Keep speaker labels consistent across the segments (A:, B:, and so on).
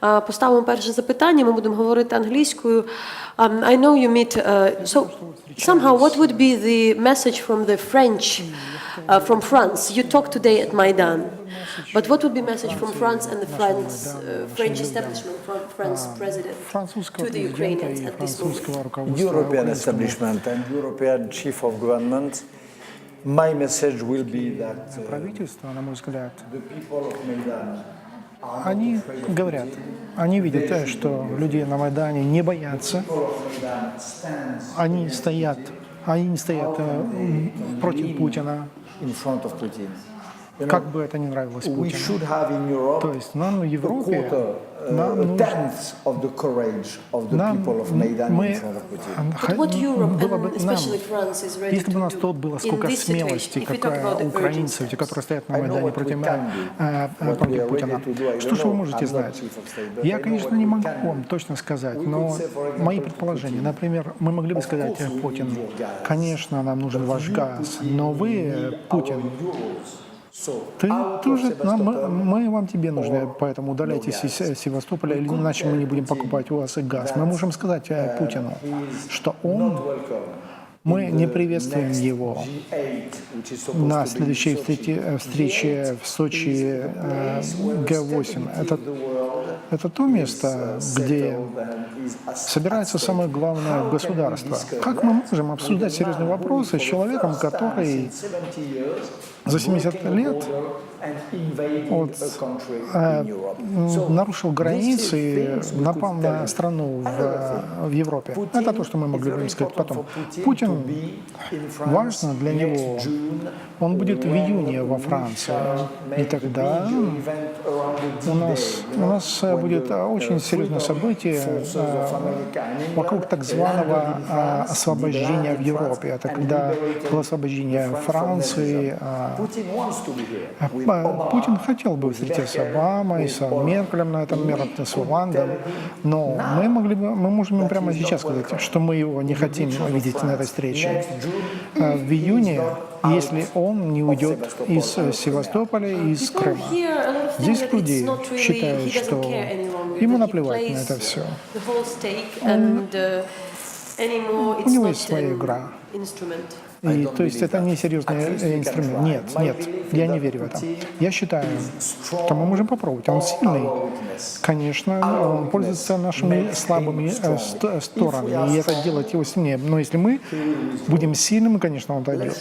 A: А, Поставимо перше запитання. Ми будемо говорити англійською. Um, I know you meet. Uh, so somehow, what would be the message from the French, uh, from France? You talked today at Maidan, but what would be message from France and the France, uh, French establishment, from France president
B: французского
A: to the
B: президента
A: Ukrainians
B: и
A: at this moment?
B: французского руководства
C: European
B: украинскому.
C: establishment and European chief of government, my message will be that uh,
B: Правительство, на мой взгляд,
C: the people of Maidan are not
B: они говорят, они видят, э, что люди на Майдане не боятся, они стоят, они не стоят э, против Путина, как бы это ни нравилось Путину. То есть нам в Европе,
C: uh,
B: нам нужно, нам, мы, было бы нам, если бы у нас тут было сколько смелости,
A: if we
B: как
A: talk about the
B: э,
A: urgent
B: украинцев, те, которые стоят на Майдане против, э, э, э, против Путина. Что же вы можете знать? Я, конечно, не могу вам точно сказать, но мои предположения, например, мы могли бы сказать Путин, конечно, нам нужен ваш газ, но вы, Путин, ты
C: of
B: тоже, нам, мы, вам тебе нужны, поэтому удаляйтесь
C: no
B: из э, Севастополя, или иначе мы не будем покупать у вас и газ. Мы можем сказать э, Путину, что он, мы не приветствуем его
C: G8, which is supposed
B: на следующей
C: Sochi.
B: встрече, э, встрече в Сочи э, Г8. Это, это то место, где собирается самое главное государство. Как мы можем обсуждать серьезные вопросы с человеком, который за 70 лет вот, э, м, нарушил границы и напал на страну в, в Европе. Это то, что мы могли бы сказать потом. Путин важно для него. Он будет в июне во Франции. И тогда у нас, у нас э, будет э, очень серьезное событие э, вокруг так званого э, освобождения в Европе. Это когда было освобождение Франции. Э, Путин хотел бы встретиться с Обамой, с Меркелем на этом мероприятии, с Уландом, но мы, могли бы, мы можем ему прямо сейчас сказать, что мы его не хотим видеть на этой встрече. Э, В июне, если он не уйдет из Севастополя и из Крыма. Здесь люди считают, что ему наплевать на это все.
A: the
B: У него есть своя игра. И, то есть это не серьезный э, инструмент. Нет, нет, я не верю в это. Я считаю, что мы можем попробовать. Он сильный. Конечно, он пользуется нашими слабыми э, ст- сторонами, и это делает его сильнее. Но если мы будем сильными, конечно, он дойдет.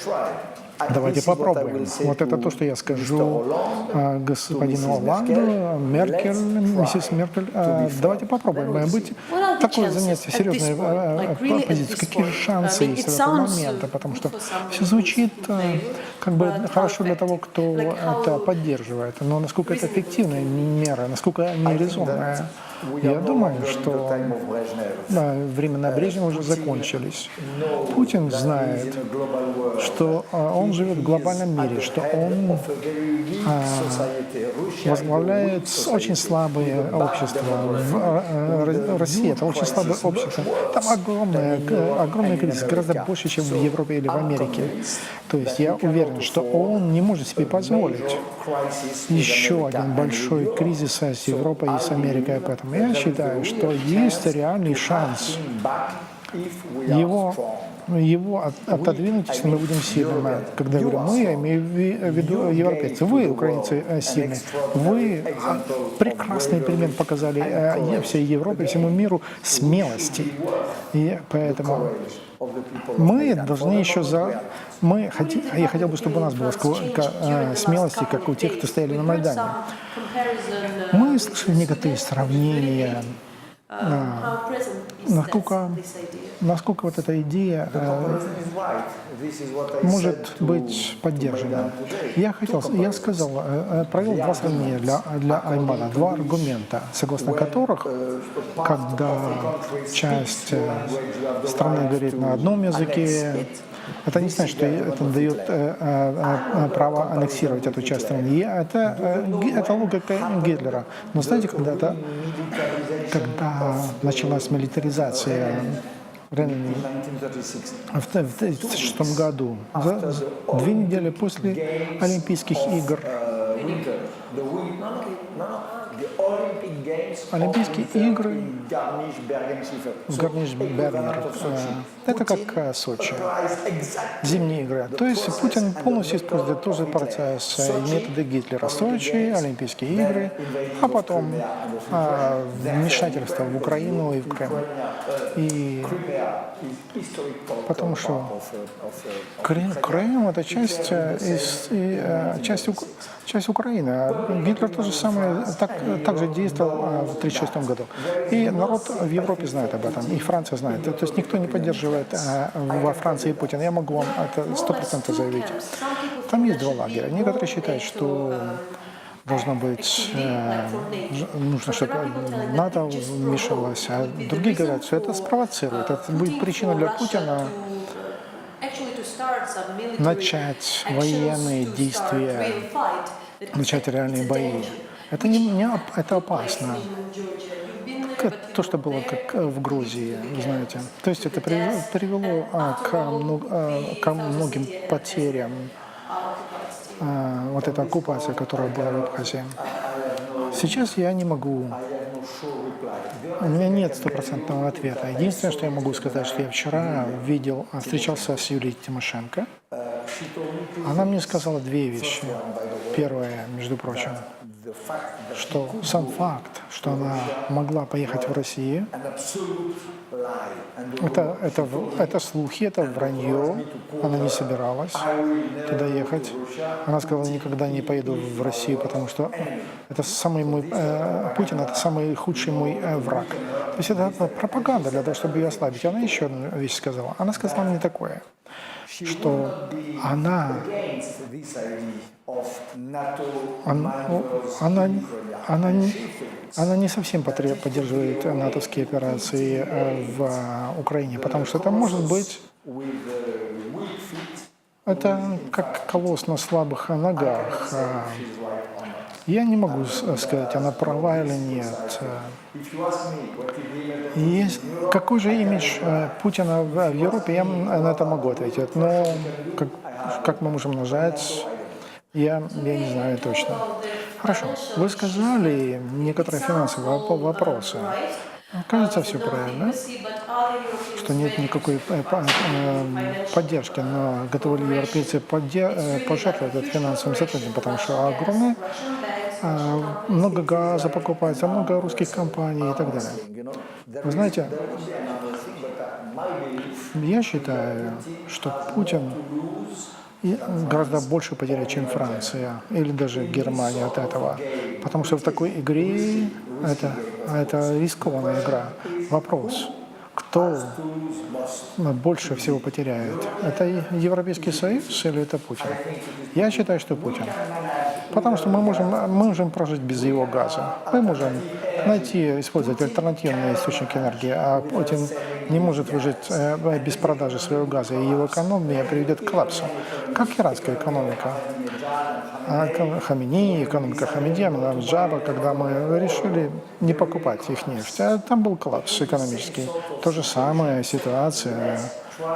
B: Давайте попробуем. Вот это то, что я скажу э, господину Оланду, Меркель, миссис Меркель. Э, Давайте попробуем быть такое занятие
A: at
B: позиции.
A: this
B: Какие же шансы есть в момента?
A: uh,
B: Потому что все звучит как бы хорошо для того, кто это поддерживает. Но насколько это эффективная мера, насколько они резонная. Я думаю, что да, времена Брежнева уже закончились. Путин знает, что а, он живет в глобальном мире, что он а, возглавляет очень слабое общество. В, Ро- Россия – это очень слабое общество. Там огромная, огромный кризис, гораздо больше, чем в Европе или в Америке. То есть я уверен, что он не может себе позволить еще один большой кризис с Европой и с Америкой. Поэтому я считаю, что есть реальный шанс его, его от- отодвинуть, если мы будем сильными. Когда я говорю «мы», я имею в ви- в виду европейцы. Вы, украинцы, э, сильны. Вы а, прекрасный пример показали э, всей Европе, всему миру смелости. И поэтому мы должны еще за... Мы хотим, я хотел бы, чтобы у нас было сколько э, смелости, как у тех, кто стояли на Майдане. Мы слышали некоторые сравнения, насколько, насколько вот эта идея э, может быть поддержана. Я хотел, я сказал, э, э, провел два сравнения для, для Аймана, два аргумента, согласно которых, когда часть страны говорит на одном языке, это не значит, что это дает э, э, э, право аннексировать эту часть страны. Это, э, это логика Гитлера. Но знаете, когда, это, когда началась милитаризация в 1936 году, за две недели после Олимпийских игр, Олимпийские игры в Гармиш-Бернер. э, Это как э, Сочи. Зимние игры. То есть Путин полностью использует тот же процесс и методы Гитлера. Сочи, Олимпийские игры, а потом э, вмешательство в Украину и в Крым. И потому что Крым, Крым это часть, из, и, часть, часть Украины. А Гитлер то же самое так, так же действовал в 1936 году. И народ в Европе знает об этом, и Франция знает. То есть никто не поддерживает э, во Франции Путина. Я могу вам это сто процентов заявить. Там есть два лагеря. Некоторые считают, что должно быть, э, нужно, чтобы НАТО вмешивалось, а другие говорят, что это спровоцирует. Это будет причина для Путина начать военные действия, начать реальные бои. Это, не, не это опасно. То, что было как э, в Грузии, знаете. То есть это привело, а, к, мно- а, к многим потерям а, вот эта оккупация, которая была в Абхазии. Сейчас я не могу, у меня нет стопроцентного ответа. Единственное, что я могу сказать, что я вчера видел, а, встречался с Юлией Тимошенко. Она мне сказала две вещи. Первое, между прочим, что сам факт, что она могла поехать в Россию, это, это, это слухи, это вранье. Она не собиралась туда ехать. Она сказала, никогда не поеду в Россию, потому что это самый мой, э, Путин это самый худший мой э, враг. То есть это пропаганда для того, чтобы ее ослабить. Она еще одну вещь сказала. Она сказала мне такое, что она она, ну, она, она, не- она не совсем поддерживает натовские операции э, в Украине, потому что это может быть это как колосс на слабых ногах. Я не могу сказать, она права или нет. Есть, какой же имидж э, Путина в, Европе, я на это могу ответить. Но как, как мы можем нажать, я, я не знаю точно. Хорошо. Вы сказали некоторые финансовые воп- вопросы. Кажется, все правильно, что нет никакой э, э, поддержки, но готовы ли европейцы пожертвовать финансовым сотрудникам, потому что огромное, э, много газа покупается, много русских компаний и так далее. Вы знаете, я считаю, что Путин гораздо больше потеряет, чем Франция или даже Германия от этого. Потому что в такой игре это, это рискованная игра. Вопрос, кто больше всего потеряет? Это Европейский Союз или это Путин? Я считаю, что Путин. Потому что мы можем, мы можем прожить без его газа. Мы можем найти, использовать альтернативные источники энергии, а Путин не может выжить э, без продажи своего газа, и его экономия приведет к коллапсу, как иранская экономика. Хамини, экономика Хамидия, Джаба, когда мы решили не покупать их нефть, а там был коллапс экономический. То же самая ситуация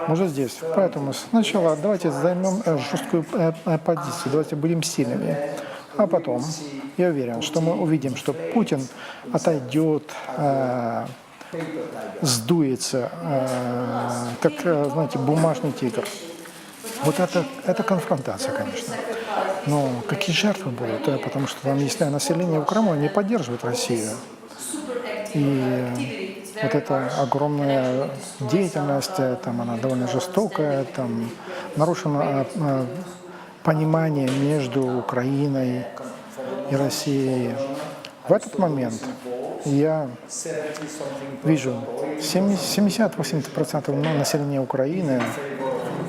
B: может здесь. Поэтому сначала давайте займем э, жесткую э, э, позицию, давайте будем сильными. А потом, я уверен, что мы увидим, что Путин отойдет, сдуется, как, знаете, бумажный тигр. Вот это, это конфронтация, конечно. Но какие жертвы будут? Потому что там есть население Крыму, не поддерживает Россию. И вот эта огромная деятельность, там она довольно жестокая, там нарушено э, э, понимание между Украиной и Россией. В этот момент я вижу 70-80% населения Украины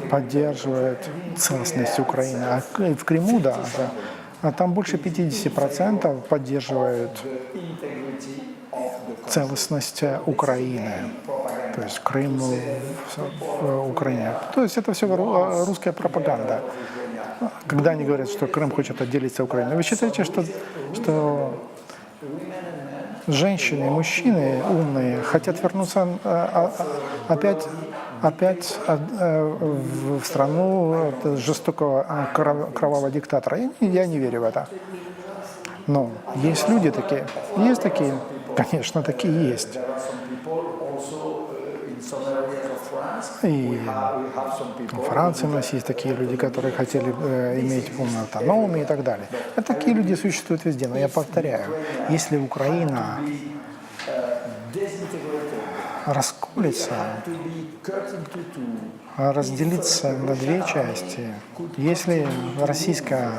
B: поддерживает целостность Украины, а в Крыму даже, а там больше 50% поддерживают целостность Украины, то есть Крым в- Украине. То есть это все ру- русская пропаганда. Когда они говорят, что Крым хочет отделиться от Украины, вы считаете, что, что женщины мужчины умные хотят вернуться а- а- опять, опять э, в страну жестокого э, кров- кровавого диктатора? Я не- верю в это. Но есть люди такие, есть такие. Конечно, такие есть. И в Франции у нас есть такие люди, которые хотели э, иметь полную автономию и так далее. А такие люди существуют везде. Но я повторяю, если Украина расколется, разделиться на две части. Если российская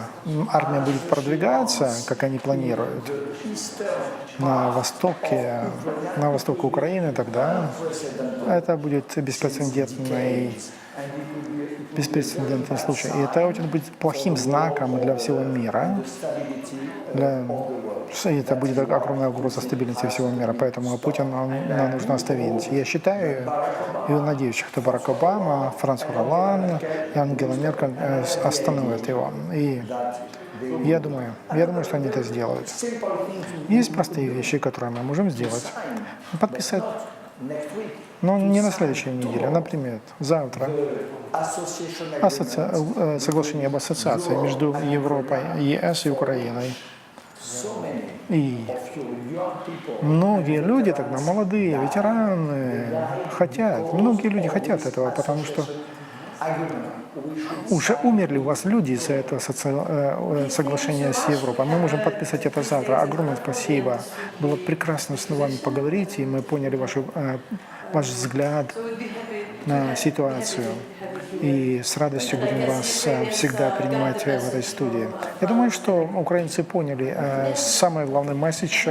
B: армия будет продвигаться, как они планируют, на востоке, на востоке Украины, тогда это будет беспрецедентный, беспрецедентный случай. И это будет плохим знаком для всего мира. Для, это будет огромная угроза стабильности всего мира. Поэтому Путин нам нужно остановить. Я считаю и надеюсь, что Барак Обама, Франц Ролан и Ангела Меркель э, остановят его. И я думаю, я думаю, что они это сделают. Есть простые вещи, которые мы можем сделать. Подписать, но не на следующей неделе, например, завтра асоци- э, соглашение об ассоциации между Европой, ЕС и Украиной. И многие люди, тогда молодые, ветераны, хотят, многие люди хотят этого, потому что уже умерли у вас люди из-за этого соци- э, э, соглашения с Европой. Мы можем подписать это завтра. Огромное спасибо. Было прекрасно с вами поговорить, и мы поняли вашу, э, ваш взгляд на ситуацию. И с радостью будем вас э, всегда принимать э, в этой студии. Я думаю, что украинцы поняли э, самый главный месседж,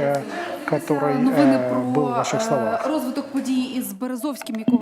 B: который э, был в ваших словах.
D: розвиток подій із Березовським, якого